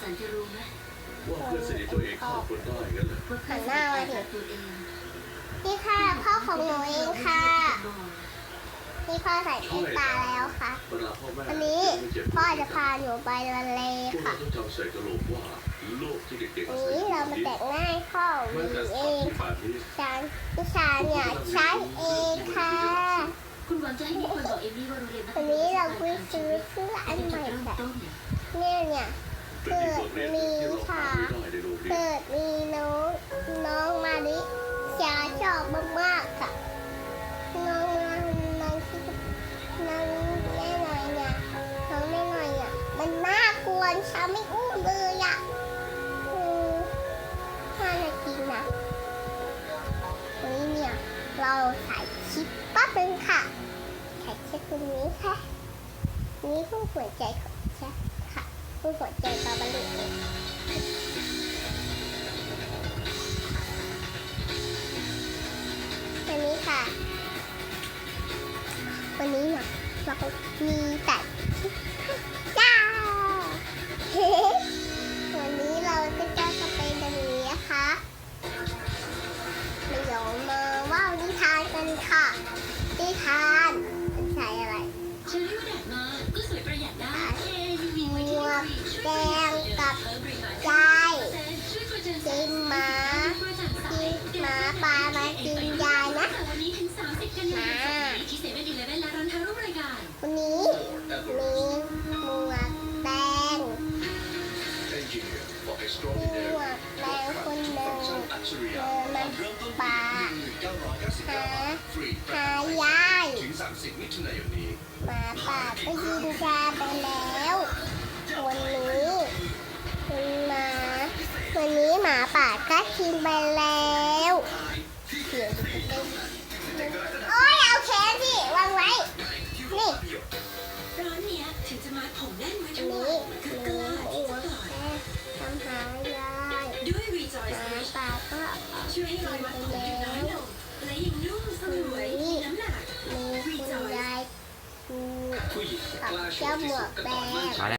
สันจะรู้ไหมว่าเพื่อนสนิทตัวเองฆ่าคนได้งั้นเหรอว่าใครสังเกตตัวเองนี่ค่ะพ่อของหนูเองค่ะนี่พ่อใส่แว่นตาแล้วค่ะเวลาพ่อแม่วันนี้พ่อจะพาหนูไปทะเลค่ะต้องจำใส่กระโหลกว่าโลกที่เด็กๆอาศัยนี้เรามาแต่งหน้าให้พ่อหนูเองที่แบบนี้ฉันวิชาเนี่ยใช้เองค่ะคุณหวังจะให้มีคนบอกเอมี่ว่าโรงเรียนวันนี้เราไปซื้อเสื้ออันใหม่แบบเนี่ยเนี่ย เป็นอีกบทเรียนหนึ่งที่เราเรียนเกิดมีน้องน้องมาลิชาชอบมากๆค่ะน้องน้องน้องที่น้องแม่หน่อยเนี่ยน้องแม่หน่อยอะมันน่ากลัวชาไม่อู้เลยอะอืมห้านาทีนะวันนี้เนี่ยเราใส่ชิปปั๊บนึงค่ะใส่ชิปตรงนี้ค่ะนี่ผู้หัวใจของฉันค่ะ ผู้หัวใจตาบลุเลยวันนี้ค่ะ วันนี้นะเรามีแต่จ้าวันนี้เราจะจะจะไปดันนี้นะคะมาเดี๋ยวมาว่าวนิทานกันค่ะนิทาน ปลามากินยายนะวันนี้ถึง30กันยายนที่เซเว่นอีเลเว่นและร้านค้าร่วมรายการวันนี้มีหมวกแดงหมวกแดงคนหนึ่งฟันอัจฉริเดินมาป่า1999บาหายายมายนนี้หมาป่าก็ยินยาไปแล้ววันนี้หมาวันนี้หมาป่าก็กินไปแล้ว ร้านเนี้ยถึงจะมาผมแน่นไว้อัทั้นงหมนี้ดคืหอกนูล้าที่หัจะวปล่อยแม่ทำหายายด้วย Rejoice หมา Wish ป่าก็ช่วยให้รอยวัดผมดูน้อยลงและยังนุ่มสลวยมีน้ำหนักมีคุณยายผู้หญิงกับกล้าโชเจ้าว์หมที่วสุกดก็แดต่อเมื่องมาแล้ว